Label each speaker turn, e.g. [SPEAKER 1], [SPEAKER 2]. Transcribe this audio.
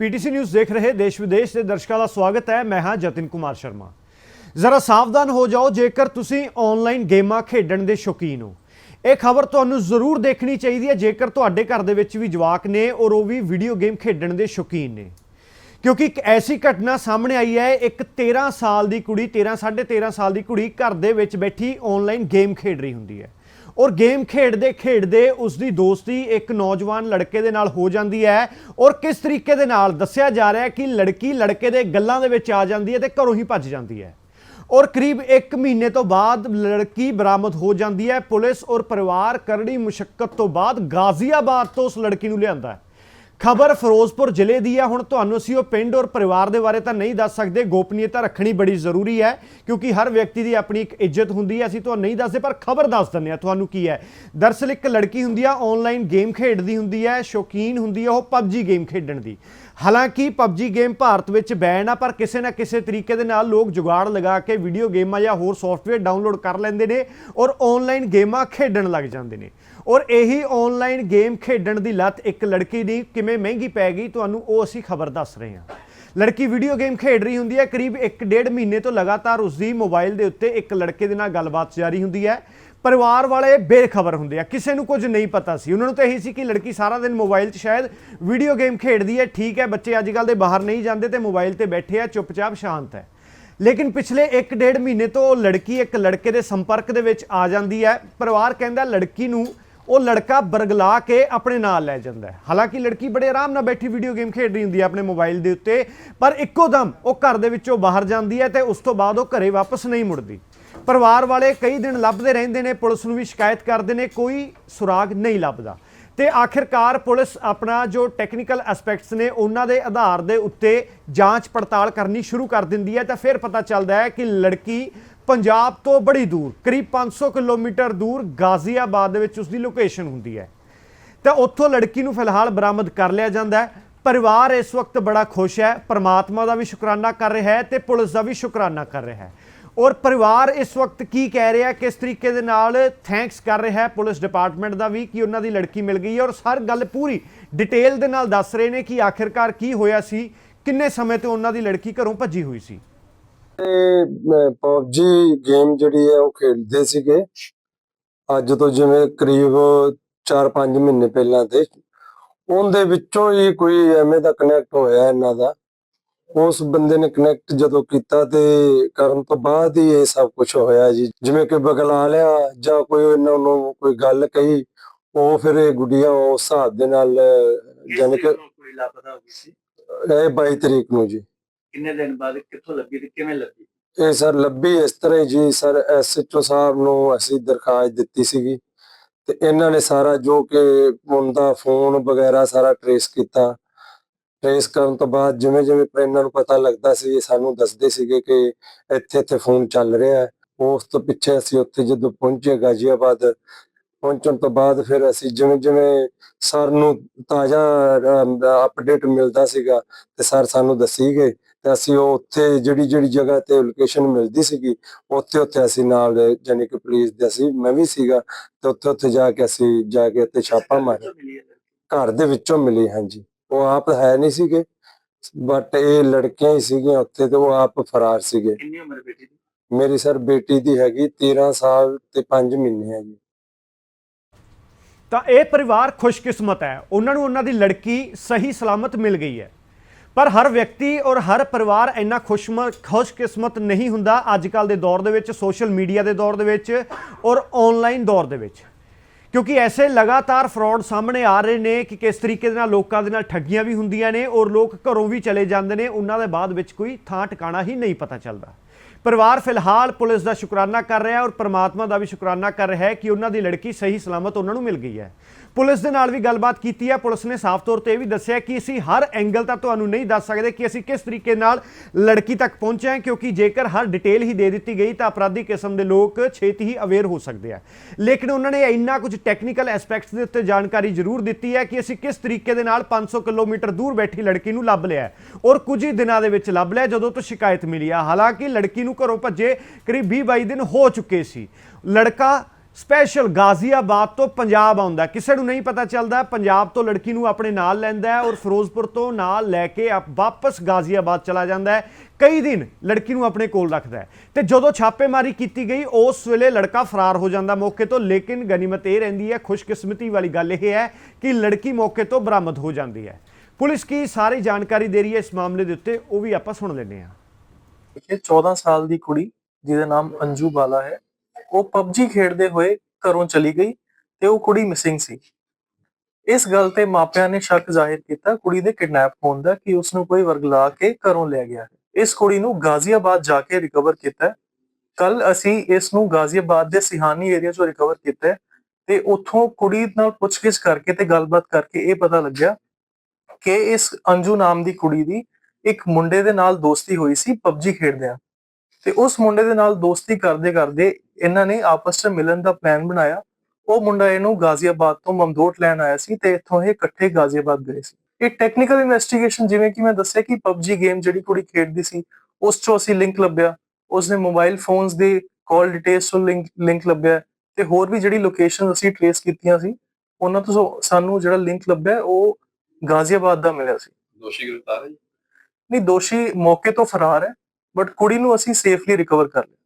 [SPEAKER 1] PTC news ਦੇਖ ਰਹੇ ਦੇਸ਼ ਵਿਦੇਸ਼ ਦੇ ਦਰਸ਼ਕਾਂ ਦਾ ਸਵਾਗਤ ਹੈ। ਮੈਂ ਹਾਂ ਜਤਿਨ ਕੁਮਾਰ ਸ਼ਰਮਾ। ਜ਼ਰਾ ਸਾਵਧਾਨ ਹੋ ਜਾਓ, ਜੇਕਰ ਤੁਸੀਂ ਆਨਲਾਈਨ ਗੇਮਾਂ ਖੇਡਣ ਦੇ ਸ਼ੌਕੀਨ ਹੋ। ਇਹ ਖਬਰ ਤੁਹਾਨੂੰ ਜ਼ਰੂਰ ਦੇਖਣੀ ਚਾਹੀਦੀ ਹੈ, ਜੇਕਰ ਤੁਹਾਡੇ ਘਰ ਦੇ ਵਿੱਚ ਵੀ ਜਵਾਕ ਨੇ ਔਰ ਉਹ ਵੀ ਵੀਡੀਓ ਗੇਮ ਖੇਡਣ ਦੇ ਸ਼ੌਕੀਨ ਨੇ। ਕਿਉਂਕਿ ਇੱਕ ਐਸੀ ਘਟਨਾ ਸਾਹਮਣੇ ਆਈ ਹੈ, ਇੱਕ 13 ਸਾਲ ਦੀ ਕੁੜੀ 13 13.5 ਸਾਲ ਦੀ ਕੁੜੀ ਘਰ ਦੇ ਵਿੱਚ ਬੈਠੀ ਆਨਲਾਈਨ ਗੇਮ ਖੇਡ ਰਹੀ ਹੁੰਦੀ ਹੈ। ਔਰ ਗੇਮ ਖੇਡਦੇ ਖੇਡਦੇ ਉਸ ਦੀ ਦੋਸਤੀ ਇੱਕ ਨੌਜਵਾਨ ਲੜਕੇ ਦੇ ਨਾਲ ਹੋ ਜਾਂਦੀ ਹੈ। ਔਰ ਕਿਸ ਤਰੀਕੇ ਦੇ ਨਾਲ? ਦੱਸਿਆ ਜਾ ਰਿਹਾ ਹੈ ਕਿ ਲੜਕੀ ਲੜਕੇ ਦੇ ਗੱਲਾਂ ਦੇ ਵਿੱਚ ਆ ਜਾਂਦੀ ਹੈ ਤੇ ਘਰੋਂ ਹੀ ਭੱਜ ਜਾਂਦੀ ਹੈ। ਔਰ ਕਰੀਬ 1 ਮਹੀਨੇ ਤੋਂ ਬਾਅਦ ਲੜਕੀ ਬਰਾਮਦ ਹੋ ਜਾਂਦੀ ਹੈ। ਪੁਲਿਸ ਔਰ ਪਰਿਵਾਰ ਕਰੜੀ ਮੁਸ਼ਕਲ ਤੋਂ ਬਾਅਦ ਗਾਜ਼ੀਆਬਾਦ ਤੋਂ ਉਸ ਲੜਕੀ ਨੂੰ ਲਿਆਂਦਾ ਹੈ। ਖਬਰ ਫਿਰੋਜ਼ਪੁਰ ਜ਼ਿਲ੍ਹੇ ਦੀ ਹੈ। ਹੁਣ ਤੁਹਾਨੂੰ ਅਸੀਂ ਉਹ ਪਿੰਡ ਔਰ ਪਰਿਵਾਰ ਦੇ ਬਾਰੇ ਤਾਂ ਨਹੀਂ ਦੱਸ ਸਕਦੇ। ਗੋਪਨੀਯਤਾ ਰੱਖਣੀ ਬੜੀ ਜ਼ਰੂਰੀ ਹੈ, ਕਿਉਂਕਿ ਹਰ ਵਿਅਕਤੀ ਦੀ ਆਪਣੀ ਇੱਕ ਇੱਜ਼ਤ ਹੁੰਦੀ ਹੈ। ਅਸੀਂ ਤੁਹਾਨੂੰ ਨਹੀਂ ਦੱਸਦੇ, ਪਰ ਖਬਰ ਦੱਸ ਦਿੰਦੇ ਆ ਤੁਹਾਨੂੰ ਕੀ ਹੈ? ਦਰਅਸਲ ਇੱਕ ਲੜਕੀ ਹੁੰਦੀ ਆ ਆਨਲਾਈਨ ਗੇਮ ਖੇਡਦੀ ਹੁੰਦੀ ਹੈ, ਸ਼ੌਕੀਨ ਹੁੰਦੀ ਹੈ ਉਹ ਪਬਜੀ ਗੇਮ ਖੇਡਣ ਦੀ। ਹਾਲਾਂਕਿ ਪਬਜੀ ਗੇਮ ਭਾਰਤ ਵਿੱਚ ਬੈਨ ਆ, ਪਰ ਕਿਸੇ ਨਾ ਕਿਸੇ ਤਰੀਕੇ ਦੇ ਨਾਲ ਲੋਕ ਜੁਗਾੜ ਲਗਾ ਕੇ ਵੀਡੀਓ ਗੇਮਾਂ ਜਾਂ ਹੋਰ ਸੌਫਟਵੇਅਰ ਡਾਊਨਲੋਡ ਕਰ ਲੈਂਦੇ ਨੇ ਔਰ ਆਨਲਾਈਨ ਗੇਮਾਂ ਖੇਡਣ ਲੱਗ ਜਾਂਦੇ ਨੇ। ਔਰ ਇਹੀ ਆਨਲਾਈਨ ਗੇਮ ਖੇਡਣ ਦੀ ਲੱਤ ਇੱਕ ਲੜਕੀ ਦੀ ਕਿਵੇਂ ਮਹਿੰਗੀ ਪੈ ਗਈ ਤੁਹਾਨੂੰ ਉਹ ਅਸੀਂ ਖਬਰ ਦੱਸ ਰਹੇ ਹਾਂ। ਲੜਕੀ ਵੀਡੀਓ ਗੇਮ ਖੇਡ ਰਹੀ ਹੁੰਦੀ ਹੈ, ਕਰੀਬ 1.5 ਮਹੀਨੇ ਤੋਂ ਲਗਾਤਾਰ ਉਸ ਦੀ ਮੋਬਾਈਲ ਦੇ ਉੱਤੇ ਇੱਕ ਲੜਕੇ ਦੇ ਨਾਲ ਗੱਲਬਾਤ ਜਾਰੀ ਹੁੰਦੀ ਹੈ। ਪਰਿਵਾਰ ਵਾਲੇ ਬੇਖਬਰ ਹੁੰਦੇ ਆ, ਕਿਸੇ ਨੂੰ ਕੁਝ ਨਹੀਂ ਪਤਾ ਸੀ। ਉਹਨਾਂ ਨੂੰ ਤਾਂ ਇਹੀ ਸੀ ਕਿ ਲੜਕੀ ਸਾਰਾ ਦਿਨ ਮੋਬਾਈਲ 'ਚ ਸ਼ਾਇਦ ਵੀਡੀਓ ਗੇਮ ਖੇਡਦੀ ਹੈ, ਠੀਕ ਹੈ, ਬੱਚੇ ਅੱਜ ਕੱਲ ਦੇ ਬਾਹਰ ਨਹੀਂ ਜਾਂਦੇ ਤੇ ਮੋਬਾਈਲ ਤੇ ਬੈਠੇ ਆ, ਚੁੱਪਚਾਪ ਸ਼ਾਂਤ ਹੈ। ਲੇਕਿਨ ਪਿਛਲੇ 1.5 ਮਹੀਨੇ ਤੋਂ ਉਹ ਲੜਕੀ ਇੱਕ ਲੜਕੇ ਦੇ ਸੰਪਰਕ ਦੇ ਵਿੱਚ ਆ ਜਾਂਦੀ ਹੈ। ਪਰਿਵਾਰ ਕਹਿੰਦਾ ਲੜਕੀ ਨੂੰ ਉਹ ਲੜਕਾ ਬਰਗਲਾ ਕੇ ਆਪਣੇ ਨਾਲ ਲੈ ਜਾਂਦਾ ਹੈ। ਹਾਲਾਂਕਿ ਲੜਕੀ ਬੜੇ ਆਰਾਮ ਨਾਲ ਬੈਠੀ ਵੀਡੀਓ ਗੇਮ ਖੇਡ ਰਹੀ ਹੁੰਦੀ ਹੈ ਆਪਣੇ ਮੋਬਾਈਲ ਦੇ ਉੱਤੇ, ਪਰ ਇੱਕੋ ਦਮ ਉਹ ਘਰ ਦੇ ਵਿੱਚੋਂ ਬਾਹਰ ਜਾਂਦੀ ਹੈ ਤੇ ਉਸ ਤੋਂ ਬਾਅਦ ਉਹ ਘਰੇ ਵਾਪਸ ਨਹੀਂ ਮੁੜਦੀ। ਪਰਿਵਾਰ ਵਾਲੇ ਕਈ ਦਿਨ ਲੱਭਦੇ ਰਹਿੰਦੇ ਨੇ, ਪੁਲਿਸ ਨੂੰ ਵੀ ਸ਼ਿਕਾਇਤ ਕਰਦੇ ਨੇ, ਕੋਈ ਸੁਰਾਗ ਨਹੀਂ ਲੱਭਦਾ। ਤੇ ਆਖਿਰਕਾਰ ਪੁਲਿਸ ਆਪਣਾ ਜੋ ਟੈਕਨੀਕਲ ਐਸਪੈਕਟਸ ਨੇ, ਉਹਨਾਂ ਦੇ ਆਧਾਰ ਦੇ ਉੱਤੇ ਜਾਂਚ ਪੜਤਾਲ ਕਰਨੀ ਸ਼ੁਰੂ ਕਰ ਦਿੰਦੀ ਹੈ ਤਾਂ ਫਿਰ ਪਤਾ ਚੱਲਦਾ ਹੈ ਕਿ ਲੜਕੀ ਪੰਜਾਬ ਤੋਂ ਬੜੀ ਦੂਰ, ਕਰੀਬ 500 ਕਿਲੋਮੀਟਰ ਦੂਰ ਗਾਜ਼ੀਆਬਾਦ ਦੇ ਵਿੱਚ ਉਸ ਦੀ ਲੋਕੇਸ਼ਨ ਹੁੰਦੀ ਹੈ। ਤਾਂ ਉੱਥੋਂ ਲੜਕੀ ਨੂੰ ਫਿਲਹਾਲ ਬਰਾਮਦ ਕਰ ਲਿਆ ਜਾਂਦਾ ਹੈ। ਪਰਿਵਾਰ ਇਸ ਵਕਤ ਬੜਾ ਖੁਸ਼ ਹੈ, ਪਰਮਾਤਮਾ ਦਾ ਵੀ ਸ਼ੁਕਰਾਨਾ ਕਰ ਰਿਹਾ ਹੈ ਤੇ ਪੁਲਿਸ ਦਾ ਵੀ ਸ਼ੁਕਰਾਨਾ ਕਰ ਰਿਹਾ ਹੈ। ਔਰ ਪਰਿਵਾਰ ਇਸ ਵਕਤ ਕੀ ਕਹਿ ਰਿਹਾ, ਕਿਸ ਤਰੀਕੇ ਦੇ ਨਾਲ ਥੈਂਕਸ ਕਰ ਰਿਹਾ ਹੈ? ਪੁਲਿਸ ਡਿਪਾਰਟਮੈਂਟ ਦਾ ਵੀ ਕਿ ਉਹਨਾਂ ਦੀ ਲੜਕੀ ਮਿਲ ਗਈ ਹੈ ਔਰ ਹਰ ਗੱਲ ਪੂਰੀ ਡਿਟੇਲ ਦੇ ਨਾਲ ਦੱਸ ਰਹੇ ਨੇ ਕਿ ਆਖਿਰਕਾਰ ਕੀ ਹੋਇਆ ਸੀ, ਕਿੰਨੇ ਸਮੇਂ ਤੋਂ ਉਹਨਾਂ ਦੀ ਲੜਕੀ ਘਰੋਂ ਭੱਜੀ ਹੋਈ ਸੀ।
[SPEAKER 2] ਤੇ ਪਬਜੀ ਗੇਮ ਜਿਹੜੀ ਹੈ ਉਹ ਖੇਡਦੇ ਸੀਗੇ। ਅੱਜ ਤੋਂ ਜਿਵੇਂ ਕਰੀਬ 4-5 ਮਹੀਨੇ ਪਹਿਲਾਂ ਤੇ। ਉਹਦੇ ਵਿੱਚੋਂ ਹੀ ਕੋਈ ਐਵੇਂ ਦਾ ਕਨੈਕਟ ਹੋਇਆ ਇਹਨਾਂ ਦਾ। ਉਸ ਬੰਦੇ ਨੇ ਕਨੈਕਟ ਜਦੋਂ ਕੀਤਾ ਤੇ ਕਰਨ ਤੋਂ ਬਾਅਦ ਹੀ ਇਹ ਸਭ ਕੁਝ ਹੋਇਆ ਜੀ। ਜਿਵੇਂ ਕਿ ਬਗਲਾ ਲਿਆ ਜਾਂ ਕੋਈ ਇਹਨਾਂ ਨੂੰ ਕੋਈ ਗੱਲ ਕਹੀ ਉਹ ਫਿਰ ਇਹ ਗੁੱਡੀਆਂ ਉਸ ਹਿਸਾਬ ਦੇ ਨਾਲ ਜਾਨੀ ਕਿ
[SPEAKER 3] ਕੋਈ ਲਾਪਤਾ ਹੋ ਗਈ ਸੀ
[SPEAKER 2] ਇਹ 22 ਤਰੀਕ ਨੂੰ ਜੀ।
[SPEAKER 3] ਕਿੰਨੇ ਦਿਨ ਬਾਅਦ, ਕਿੱਥੋਂ ਲੱਭੀ ਤੇ ਕਿਵੇਂ ਲੱਭੀ?
[SPEAKER 2] ਇਹ ਸਰ ਲੱਭੀ ਇਸ ਤਰ੍ਹਾਂ ਹੀ ਜੀ, ਸਰ ਐਸਐਚਓ ਸਾਹਿਬ ਨੂੰ ਅਸੀਂ ਦਰਖਾਸਤ ਦਿੱਤੀ ਸੀਗੀ ਤੇ ਇਹਨਾਂ ਨੇ ਸਾਰਾ ਜੋ ਕਿ ਉਹਦਾ ਫੋਨ ਵਗੈਰਾ ਸਾਰਾ ਟਰੇਸ ਕੀਤਾ। ਟਰੇਸ ਕਰਨ ਤੋਂ ਬਾਅਦ ਜਿਵੇਂ ਜਿਵੇਂ ਇਹਨਾਂ ਨੂੰ ਪਤਾ ਲੱਗਦਾ ਸੀ, ਇਹ ਸਾਨੂੰ ਦੱਸਦੇ ਸੀਗੇ ਕਿ ਇੱਥੇ ਇੱਥੇ ਫੋਨ ਚੱਲ ਰਿਹਾ ਹੈ। ਉਸ ਤੋਂ ਪਿੱਛੇ ਅਸੀਂ ਉੱਥੇ ਜਦੋਂ ਪਹੁੰਚੇ ਗਾਜ਼ੀਆਬਾਦ, ਪਹੁੰਚਣ ਤੋਂ ਬਾਅਦ ਫਿਰ ਅਸੀਂ ਜਿਵੇਂ ਜਿਵੇਂ ਸਰ ਨੂੰ ਤਾਜ਼ਾ ਅਪਡੇਟ ਮਿਲਦਾ ਸੀਗਾ ਤੇ ਸਰ ਸਾਨੂੰ ਦੱਸੀ ਗਏ ਤੇ ਅਸੀਂ ਉਹ ਉੱਥੇ ਜਿਹੜੀ ਜਿਹੜੀ ਜਗ੍ਹਾ ਤੇ ਲੋਕੇਸ਼ਨ ਮਿਲਦੀ ਸੀਗੀ ਉੱਥੇ ਉੱਥੇ ਅਸੀਂ ਨਾਲ ਜਾਨੀ ਕਿ ਪੁਲਿਸ ਦੇ ਅਸੀਂ ਮੈਂ ਵੀ ਸੀਗਾ ਤੇ ਉੱਥੇ ਉੱਥੇ ਜਾ ਕੇ ਅਸੀਂ ਜਾ ਕੇ ਉੱਥੇ ਛਾਪਾ ਮਾਰਿਆ? ਘਰ ਦੇ ਵਿੱਚੋਂ ਮਿਲੀ ਹਾਂਜੀ। ਉਹ ਆਪ ਹੈ ਨਹੀਂ ਸੀਗੇ ਬਟ ਇਹ ਲੜਕੀਆਂ ਹੀ ਸੀਗੀਆਂ ਉੱਥੇ ਤੇ ਉਹ ਆਪ ਫਰਾਰ ਸੀਗੇ।
[SPEAKER 3] ਕਿੰਨੀ ਉਮਰ ਬੇਟੀ ਦੀ?
[SPEAKER 2] ਮੇਰੀ ਸਰ ਬੇਟੀ ਦੀ ਹੈਗੀ 13 ਸਾਲ ਤੇ 5 ਮਹੀਨੇ ਹੈ ਜੀ।
[SPEAKER 1] ਤਾਂ ਇਹ ਪਰਿਵਾਰ ਖੁਸ਼ਕਿਸਮਤ ਹੈ। ਉਹਨਾਂ ਨੂੰ ਉਹਨਾਂ ਦੀ ਲੜਕੀ ਸਹੀ ਸਲਾਮਤ ਮਿਲ ਗਈ ਹੈ। ਪਰ ਹਰ ਵਿਅਕਤੀ ਔਰ ਹਰ ਪਰਿਵਾਰ ਇੰਨਾ ਖੁਸ਼ਮ, ਖੁਸ਼ਕਿਸਮਤ ਨਹੀਂ ਹੁੰਦਾ ਅੱਜ ਕੱਲ ਦੇ ਦੌਰ ਦੇ ਵਿੱਚ, ਸੋਸ਼ਲ ਮੀਡੀਆ ਦੇ ਦੌਰ ਦੇ ਵਿੱਚ ਔਰ ਆਨਲਾਈਨ ਦੌਰ ਦੇ ਵਿੱਚ। ਕਿਉਂਕਿ ਐਸੇ ਲਗਾਤਾਰ ਫਰਾਡ ਸਾਹਮਣੇ ਆ ਰਹੇ ਨੇ ਕਿ ਕਿਸ ਤਰੀਕੇ ਦੇ ਨਾਲ ਲੋਕਾਂ ਦੇ ਨਾਲ ਠੱਗੀਆਂ ਵੀ ਹੁੰਦੀਆਂ ਨੇ ਔਰ ਲੋਕ ਘਰੋਂ ਵੀ ਚਲੇ ਜਾਂਦੇ ਨੇ, ਉਹਨਾਂ ਦੇ ਬਾਅਦ ਵਿੱਚ ਕੋਈ ਥਾਂ ਟਿਕਾਣਾ ਹੀ ਨਹੀਂ ਪਤਾ ਚੱਲਦਾ। ਪਰਿਵਾਰ ਫਿਲਹਾਲ ਪੁਲਿਸ ਦਾ ਸ਼ੁਕਰਾਨਾ ਕਰ ਰਿਹਾ ਹੈ ਔਰ ਪ੍ਰਮਾਤਮਾ ਦਾ ਵੀ ਸ਼ੁਕਰਾਨਾ ਕਰ ਰਿਹਾ ਹੈ ਕਿ ਉਹਨਾਂ ਦੀ ਲੜਕੀ ਸਹੀ ਸਲਾਮਤ ਉਹਨਾਂ ਨੂੰ ਮਿਲ ਗਈ ਹੈ। ਪੁਲਿਸ ਦੇ ਨਾਲ ਵੀ ਗੱਲਬਾਤ ਕੀਤੀ ਹੈ। ਪੁਲਿਸ ਨੇ ਸਾਫ਼ ਤੌਰ ਤੇ ਇਹ ਵੀ ਦੱਸਿਆ ਕਿ ਅਸੀਂ ਹਰ ਐਂਗਲ ਤਾਂ ਤੁਹਾਨੂੰ ਨਹੀਂ ਦੱਸ ਸਕਦੇ ਕਿ ਅਸੀਂ ਕਿਸ ਤਰੀਕੇ ਨਾਲ ਲੜਕੀ ਤੱਕ ਪਹੁੰਚੇ ਹਾਂ, ਕਿਉਂਕਿ ਜੇਕਰ ਹਰ ਡਿਟੇਲ ਹੀ ਦੇ ਦਿੱਤੀ ਗਈ ਤਾਂ ਅਪਰਾਧੀ ਕਿਸਮ ਦੇ ਲੋਕ ਛੇਤੀ ਹੀ ਅਵੇਅਰ ਹੋ ਸਕਦੇ ਆ। ਲੇਕਿਨ ਉਹਨਾਂ ਨੇ ਇੰਨਾ ਕੁਝ ਟੈਕਨੀਕਲ ਐਸਪੈਕਟਸ ਦੇ ਉੱਤੇ ਜਾਣਕਾਰੀ ਜ਼ਰੂਰ ਦਿੱਤੀ ਹੈ ਕਿ ਅਸੀਂ ਕਿਸ ਤਰੀਕੇ ਦੇ ਨਾਲ 500 ਕਿਲੋਮੀਟਰ ਦੂਰ ਬੈਠੀ ਲੜਕੀ ਨੂੰ ਲੱਭ ਲਿਆ ਔਰ ਕੁਝ ਹੀ ਦਿਨਾਂ ਦੇ ਵਿੱਚ ਲੱਭ ਲਿਆ ਜਦੋਂ ਤੋਂ ਸ਼ਿਕਾਇਤ ਮਿਲੀ ਆ ਹਾਲਾਂਕਿ ਲੜਕੀ ਨੂੰ ਘਰੋਂ ਭੱਜੇ, ਕਰੀਬ 20 22 ਦਿਨ ਹੋ ਚੁੱਕੇ ਸੀ। ਲੜਕਾ ਸਪੈਸ਼ਲ ਗਾਜ਼ੀਆਬਾਦ ਤੋਂ ਪੰਜਾਬ ਆਉਂਦਾ ਕਿਸੇ ਨੂੰ ਨਹੀਂ ਪਤਾ ਚੱਲਦਾ, ਪੰਜਾਬ ਤੋਂ ਲੜਕੀ ਨੂੰ ਆਪਣੇ ਨਾਲ ਲੈਂਦਾ ਹੈ ਔਰ ਫਿਰੋਜ਼ਪੁਰ ਤੋਂ ਨਾਲ ਲੈ ਕੇ ਵਾਪਸ ਗਾਜ਼ੀਆਬਾਦ ਚਲਾ ਜਾਂਦਾ ਹੈ। ਕਈ ਦਿਨ ਲੜਕੀ ਨੂੰ ਆਪਣੇ ਕੋਲ ਰੱਖਦਾ ਤੇ ਜਦੋਂ ਛਾਪੇਮਾਰੀ ਕੀਤੀ ਗਈ, ਉਸ ਵੇਲੇ ਲੜਕਾ ਫਰਾਰ ਹੋ ਜਾਂਦਾ ਮੌਕੇ ਤੋਂ, ਲੇਕਿਨ ਗਨੀਮਤ ਇਹ ਰਹਿੰਦੀ ਹੈ, ਖੁਸ਼ਕਿਸਮਤੀ ਵਾਲੀ ਗੱਲ ਇਹ ਹੈ ਕਿ ਲੜਕੀ ਮੌਕੇ ਤੋਂ ਬਰਾਮਦ ਹੋ ਜਾਂਦੀ ਹੈ। ਪੁਲਿਸ ਕੀ ਸਾਰੀ ਜਾਣਕਾਰੀ ਦੇ ਰਹੀ ਹੈ ਇਸ ਮਾਮਲੇ ਦੇ ਉੱਤੇ, ਉਹ ਵੀ ਆਪਾਂ ਸੁਣ ਲੈਂਦੇ ਹਾਂ।
[SPEAKER 4] ਕਿ 14 ਸਾਲ ਦੀ ਕੁੜੀ, ਜਿਹਦਾ ਨਾਮ ਅੰਜੂ ਬਾਲਾ ਹੈ, ਉਹ ਪਬਜੀ ਖੇਡਦੇ ਹੋਏ ਘਰੋਂ ਚਲੀ ਗਈ ਤੇ ਉਹ ਕੁੜੀ ਮਿਸਿੰਗ ਸੀ। ਇਸ ਗੱਲ ਤੇ ਮਾਪਿਆਂ ਨੇ ਸ਼ੱਕ ਜ਼ਾਹਿਰ ਕੀਤਾ, ਕੁੜੀ ਦੇ ਕਿਡਨੈਪ ਹੋਣ ਦਾ ਕਿ ਉਸ ਨੂੰ ਕੋਈ ਵਰਗਲਾ ਕੇ ਘਰੋਂ ਲੈ ਗਿਆ। ਹੈ ਇਸ ਕੁੜੀ ਨੂੰ ਗਾਜ਼ੀਆਬਾਦ ਜਾ ਕੇ ਰਿਕਵਰ ਕੀਤਾ ਕੱਲ ਅਸੀਂ ਇਸ ਨੂੰ ਗਾਜ਼ੀਆਬਾਦ ਦੇ ਸਿਹਾਨੀ ਏਰੀਆ ਚੋਂ ਰਿਕਵਰ ਕੀਤਾ ਤੇ ਉੱਥੋਂ ਕੁੜੀ ਨਾਲ ਪੁੱਛਗਿੱਛ ਕਰਕੇ ਤੇ ਗੱਲਬਾਤ ਕਰਕੇ ਇਹ ਪਤਾ ਲੱਗਿਆ ਕਿ ਇਸ ਅੰਜੂ ਨਾਮ ਦੀ ਕੁੜੀ ਦੀ ਇੱਕ ਮੁੰਡੇ ਦੇ ਨਾਲ ਦੋਸਤੀ ਹੋਈ ਸੀ ਪਬਜੀ ਖੇਡਦਿਆਂ ਤੇ ਉਸ ਮੁੰਡੇ ਦੇ ਨਾਲ ਦੋਸਤੀ ਕਰਦੇ ਕਰਦੇ ਇਹਨਾਂ ਨੇ ਆਪਸ ਵਿੱਚ ਮਿਲਣ ਦਾ ਪਲਾਨ ਬਣਾਇਆ। ਉਹ ਮੁੰਡਾ ਇਹਨੂੰ ਗਾਜ਼ੀਆਬਾਦ ਤੋਂ ਮਮਦੋਟ ਲੈਣ ਆਇਆ ਸੀ ਤੇ ਇੱਥੋਂ ਇਹ ਇਕੱਠੇ ਗਾਜ਼ੀਆਬਾਦ ਗਏ ਸੀ। ਇਹ ਟੈਕਨੀਕਲ ਇਨਵੈਸਟੀਗੇਸ਼ਨ ਜਿਵੇਂ ਕਿ ਮੈਂ ਦੱਸਿਆ ਕਿ ਪਬਜੀ ਗੇਮ ਜਿਹੜੀ ਕੁੜੀ ਖੇਡਦੀ ਸੀ, ਉਸ ਚੋਂ ਅਸੀਂ ਲਿੰਕ ਲੱਭਿਆ। ਉਸਨੇ ਮੋਬਾਈਲ ਫੋਨਸ ਦੇ ਕਾਲ ਡਿਟੇਲਸ ਤੋਂ ਲਿੰਕ ਲਿੰਕ ਲੱਭਿਆ ਤੇ ਹੋਰ ਵੀ ਜਿਹੜੀ ਲੋਕੇਸ਼ਨ ਅਸੀਂ ਟ੍ਰੇਸ ਕੀਤੀਆਂ ਸੀ, ਉਹਨਾਂ ਤੋਂ ਸਾਨੂੰ ਜਿਹੜਾ ਲਿੰਕ ਲੱਭਿਆ, ਉਹ ਗਾਜ਼ੀਆਬਾਦ ਦਾ ਮਿਲਿਆ ਸੀ।
[SPEAKER 5] ਦੋਸ਼ੀ ਗ੍ਰਿਫਤਾਰ ਹੈ
[SPEAKER 4] ਨਹੀਂ ਦੋਸ਼ੀ ਮੌਕੇ ਤੋਂ ਫਰਾਰ ਹੈ ਬਟ ਕੁੜੀ ਨੂੰ ਅਸੀਂ ਸੇਫਲੀ ਰਿਕਵਰ ਕਰ ਲਿਆ।